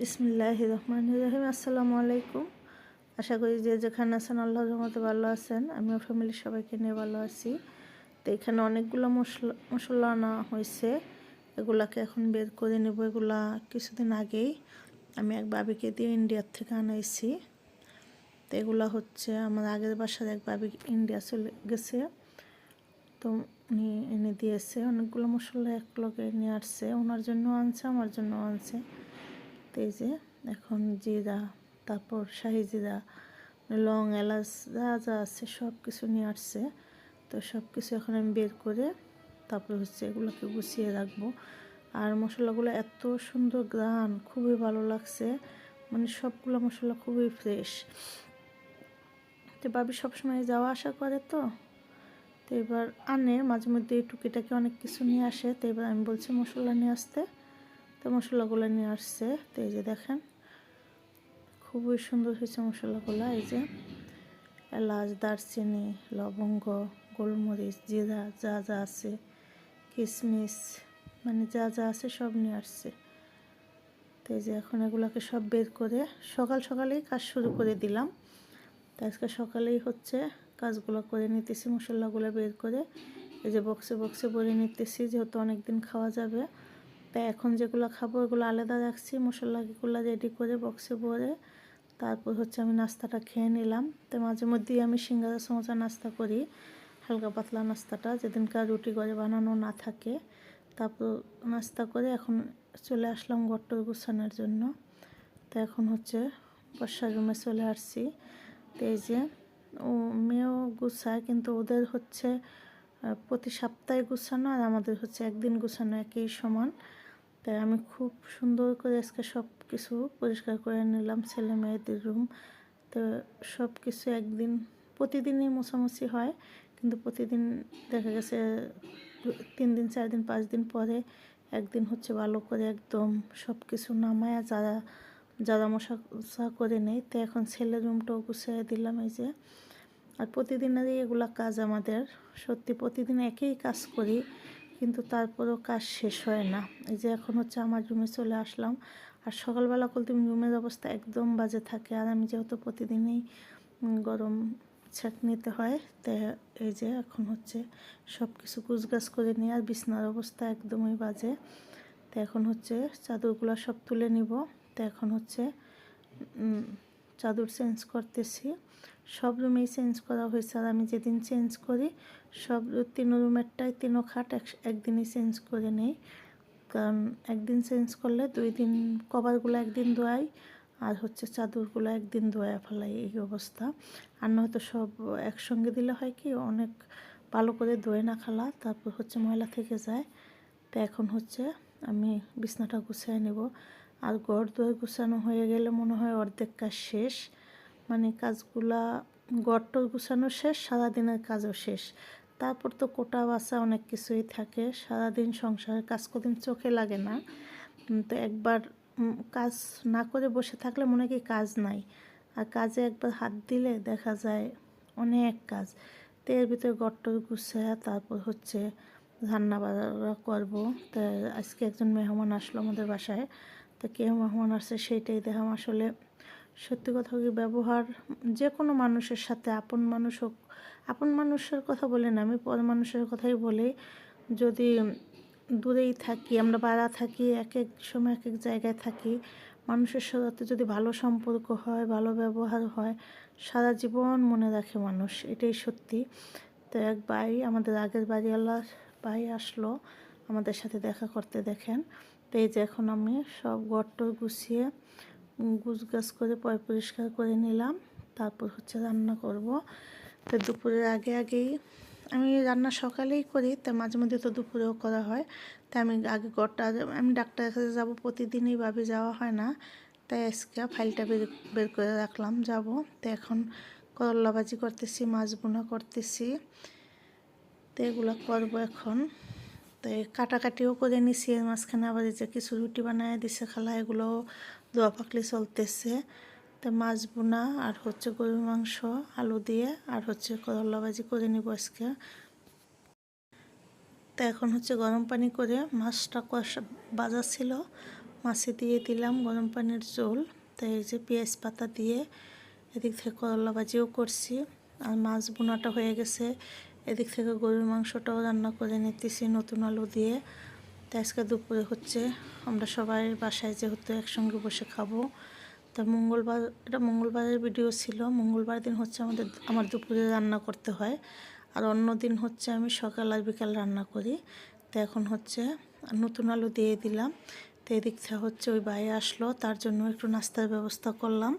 বিসমিল্লাহ রহমান রহিম আসসালামু আলাইকুম আশা করি যে যেখানে আছেন আল্লাহ রহমতে ভালো আছেন। আমিও ফ্যামিলির সবাইকে নিয়ে ভালো আছি। তো এখানে অনেকগুলো মশলা মশলা আনা হয়েছে। এগুলাকে এখন বের করে নেব। এগুলা কিছুদিন আগেই আমি এক বাবিকে দিয়ে ইন্ডিয়ার থেকে আনাইছি। তো এগুলা হচ্ছে আমার আগের বাসার এক বাবি ইন্ডিয়া চলে গেছে। তো উনি এনে দিয়েছে। অনেকগুলো মশলা এক লগে নিয়ে আসছে। ওনার জন্য আনছে, আমার জন্য আনছে। এই যে, এখন জিরা, তারপর শাহি জিরা, লং, এলাচ, যা যা আছে সব কিছু নিয়ে আসছে। তো সব কিছু এখন আমি বের করে তারপর হচ্ছে এগুলোকে গুছিয়ে রাখব। আর মশলাগুলো এত সুন্দর গ্রান, খুবই ভালো লাগছে। মানে সবগুলো মশলা খুবই ফ্রেশ। তো বাবি সবসময় যাওয়া আসা করে তো। তো এবার আনে, মাঝে মধ্যে টুকিটাকে অনেক কিছু নিয়ে আসে। তো এবার আমি বলছি মশলা নিয়ে আসতে। তো মশলাগুলো নিয়ে আসছে। তো এই যে দেখেন, খুবই সুন্দর হয়েছে মশলাগুলো। এই যে এলাচ, দারচিনি, লবঙ্গ, গোলমরিচ, জিরা, যা যা আছে কিশমিশ মানে যা যা আছে সব নিয়ে আসছে। তো এই যে এখন এগুলোকে সব বের করে সকাল সকালেই কাজ শুরু করে দিলাম। তো আজকে সকালেই হচ্ছে কাজগুলো করে নিতেছি, মশলাগুলো বের করে এই যে বক্সে বক্সে ভরে নিতেছি, যেহেতু অনেক দিন খাওয়া যাবে। তাই এখন যেগুলো খাব ওগুলো আলাদা রাখছি। মশলাগুলো রেডি করে বক্সে ভরে তারপর হচ্ছে আমি নাস্তাটা খেয়ে নিলাম। তো মাঝে মধ্যেই আমি সিঙ্গারা সমোসা নাস্তা করি, হালকা পাতলা নাস্তাটা। যেদিনকার রুটি করে বানানো না থাকে, তারপর নাস্তা করে এখন চলে আসলাম গট্টর গুছানোর জন্য। তো এখন হচ্ছে বর্ষার রুমে চলে আসছি। তো এই যে, ও মেয়েও গুছায় কিন্তু ওদের হচ্ছে প্রতি সপ্তাহে গুছানো আর আমাদের হচ্ছে একদিন গুছানো একই সমান। তাই আমি খুব সুন্দর করে আজকে সব কিছু পরিষ্কার করে নিলাম, ছেলে মেয়েদের রুম তো সব কিছু একদিন, প্রতিদিনই মোছামুছি হয়, কিন্তু প্রতিদিন দেখা গেছে তিন দিন, চার দিন, পাঁচ দিন পরে একদিন হচ্ছে ভালো করে একদম সব কিছু নামায়া যারা যারা মশা করে নেই তো এখন ছেলের রুমটাও গুছিয়ে দিলাম এই যে। আর প্রতিদিনেরই এগুলা কাজ আমাদের। সত্যি প্রতিদিন একই কাজ করি। কিন্তু তারপরেও কাজ শেষ হয় না। এই যে এখন হচ্ছে আমার রুমে চলে আসলাম। আর সকালবেলা করতে রুমের অবস্থা একদম বাজে থাকে। আর আমি যেহেতু প্রতিদিনই গরম ছাক নিতে হয় তাই এই যে এখন হচ্ছে সব কিছু কুচগাছ করে নিয়ে আর বিছনার অবস্থা একদমই বাজে। তো এখন হচ্ছে চাদরগুলো সব তুলে নিব। তো এখন হচ্ছে চাদর চেঞ্জ করতেছি। সব রুমেই চেঞ্জ করা হয়েছে আর আমি যেদিন চেঞ্জ করি, সব তিন রুমেরটাই তিনও খাট এক, একদিনই চেঞ্জ করে নেই। কারণ একদিন চেঞ্জ করলে দুই দিন কভারগুলো একদিন ধোয়াই আর হচ্ছে চাদরগুলো একদিন ধোয়া ফেলাই, এই অবস্থা। আর নয়তো সব একসঙ্গে দিলে হয় কি, অনেক ভালো করে ধোয়ে না খালা, তারপর হচ্ছে ময়লা থেকে যায়। তো এখন হচ্ছে আমি বিছনাটা গুছিয়ে নেব। আর ঘর দোয়ার গুছানো হয়ে গেলে মনে হয় অর্ধেক কাজ শেষ। মানে কাজগুলা গড়টর গুছানো শেষ, সারাদিনের কাজও শেষ। তারপর তো কোটা বাসা অনেক কিছুই থাকে, সারাদিন সংসারের কাজ কদিন চোখে লাগে না। তো একবার কাজ না করে বসে থাকলে মনে কি কাজ নাই। আর কাজে একবার হাত দিলে দেখা যায় অনেক কাজ। তো এর ভিতরে গট্টর গুছায় তারপর হচ্ছে রান্না বান্না করব। তো আজকে একজন মেহমান আসলো আমাদের বাসায়। তো কে মেহমান আসছে, সেইটাই দেখাম আসলে। সত্যি কথা কি ব্যবহার? যে কোনো মানুষের সাথে, আপন মানুষ হোক, আপন মানুষের কথা বলে না, আমি পর মানুষের কথাই বলি। যদি দূরেই থাকি, আমরা বাড়া থাকি, এক এক সময় এক এক জায়গায় থাকি, মানুষের সাথে যদি ভালো সম্পর্ক হয়, ভালো ব্যবহার হয়, সারা জীবন মনে রাখে মানুষ, এটাই সত্যি। তো এক ভাই, আমাদের আগের বাড়িওয়ালা ভাই আসলো, আমাদের সাথে দেখা করতে দেখেন। তো এই যে এখন আমি সব গট্ট গুছিয়ে গুছ গাছ করে পয় পরিষ্কার করে নিলাম। তারপর হচ্ছে রান্না করব। তো দুপুরের আগে আগেই আমি রান্না সকালেই করি, তা মাঝে মধ্যে তো দুপুরেও করা হয়। তাই আমি আগে গড়টা আমি ডাক্তারের কাছে যাব, প্রতিদিনই ভাবে যাওয়া হয় না। তাই আজকে ফাইলটা বের বের করে রাখলাম, যাব। তো এখন করল্লা ভাজি করতেছি, মাছ বোনা করতেছি। তো এগুলো করব এখন। তো কাটাকাটিও করে নিছি, এর মাঝখানে আবার যে কিছু রুটি বানায় দিছে, খালা এগুলো দোয়া পাকলি চলতেছে। তো মাছ বোনা আর হচ্ছে গরুর মাংস, আলু দিয়ে আর হচ্ছে করলা ভাজি করে নিব আজকে। তো এখন হচ্ছে গরম পানি করে মাছটা কষা, বাজা ছিল, মাছে দিয়ে দিলাম গরম পানির ঝোল। তাই এই যে পেঁয়াজ পাতা দিয়ে এদিক থেকে করলা ভাজিও করছি। আর মাছ বোনাটা হয়ে গেছে। এদিক থেকে গরুর মাংসটাও রান্না করে নিতেছি নতুন আলু দিয়ে। তো আজকে দুপুরে হচ্ছে আমরা সবাই বাসায় যেহেতু একসঙ্গে বসে খাব, তা মঙ্গলবার, এটা মঙ্গলবারের ভিডিও ছিল। মঙ্গলবার দিন হচ্ছে আমাদের, আমার দুপুরে রান্না করতে হয়। আর অন্য দিন হচ্ছে আমি সকাল আর বিকাল রান্না করি। তো এখন হচ্ছে নতুন আলু দিয়ে দিলাম। তো এদিক থেকে হচ্ছে ওই বাইরে আসলো, তার জন্য একটু নাস্তার ব্যবস্থা করলাম।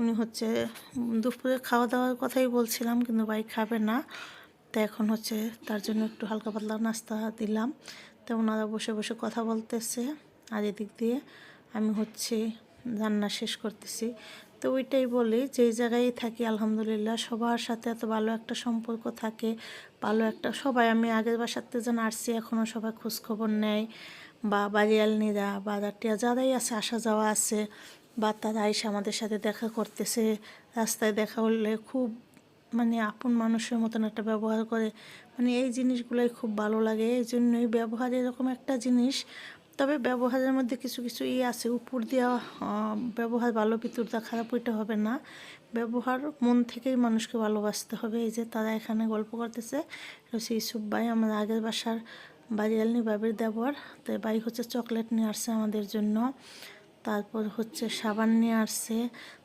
উনি হচ্ছে দুপুরে খাওয়া দাওয়ার কথাই বলছিলাম, কিন্তু ভাই খাবে না। তো এখন হচ্ছে তার জন্য একটু হালকা পাতলা নাস্তা দিলাম। তো ওনারা বসে বসে কথা বলতেছে। আর এদিক দিয়ে আমি হচ্ছে রান্না শেষ করতেছি। তো ওইটাই বলি যেই জায়গায় থাকি আলহামদুলিল্লাহ, সবার সাথে এত ভালো একটা সম্পর্ক থাকে, ভালো একটা সবাই, আমি আগের বাসাতে যেন আসছি এখনও সবাই খোঁজখবর নেয়। বা বাড়িয়ালনিরা বা দাটিয়া যারাই আছে, আসা যাওয়া আছে, বা তারা এসে আমাদের সাথে দেখা করতেছে, রাস্তায় দেখা হলে খুব মানে আপন মানুষের মতন একটা ব্যবহার করে মানে এই জিনিসগুলোই খুব ভালো লাগে, এই জন্যই ব্যবহার এরকম একটা জিনিস। তবে ব্যবহারের মধ্যে কিছু কিছু ই আছে, উপর দেওয়া ব্যবহার ভালো ভিতরটা খারাপ ওইটা হবে না। ব্যবহার মন থেকেই মানুষকে ভালোবাসতে হবে। এই যে তারা এখানে গল্প করতেছে হচ্ছে ইসুফ ভাই, আমার আগের বাসার বাড়িয়ালনি বাবির দেবর। তো ভাই হচ্ছে চকলেট নিয়ে আসছে আমাদের জন্য। তারপর হচ্ছে সাবান নিয়ে আসছে।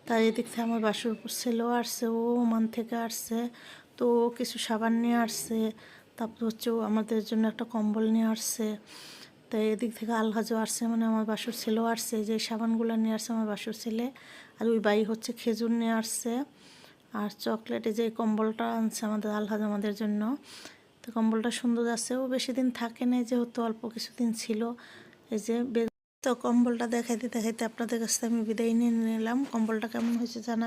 তার এদিক থেকে আমার বাসুর ছেলেও আসছে, ও ওমান থেকে আসছে। তো কিছু সাবান নিয়ে আসছে, তারপর হচ্ছে আমাদের জন্য একটা কম্বল নিয়ে আসছে। তো এদিক থেকে আলহাজও আসছে মানে আমার বাসুর ছেলেও আসছে, যে সাবানগুলো নিয়ে আসছে আমার বাসুর ছেলে। আর ওই বাই হচ্ছে খেজুর নিয়ে আসছে, আর চকলেটে যে কম্বলটা আনছে আমাদের আলহাজ আমাদের জন্য। তো কম্বলটা সুন্দর আছে, ও বেশি দিন থাকে না যেহেতু অল্প কিছুদিন ছিল। এই যে তো কম্বলটা দেখাইতে দেখাইতে আপনাদের কাছে আমি বিদায় নিয়ে নিলাম। কম্বলটা কেমন হয়েছে জানা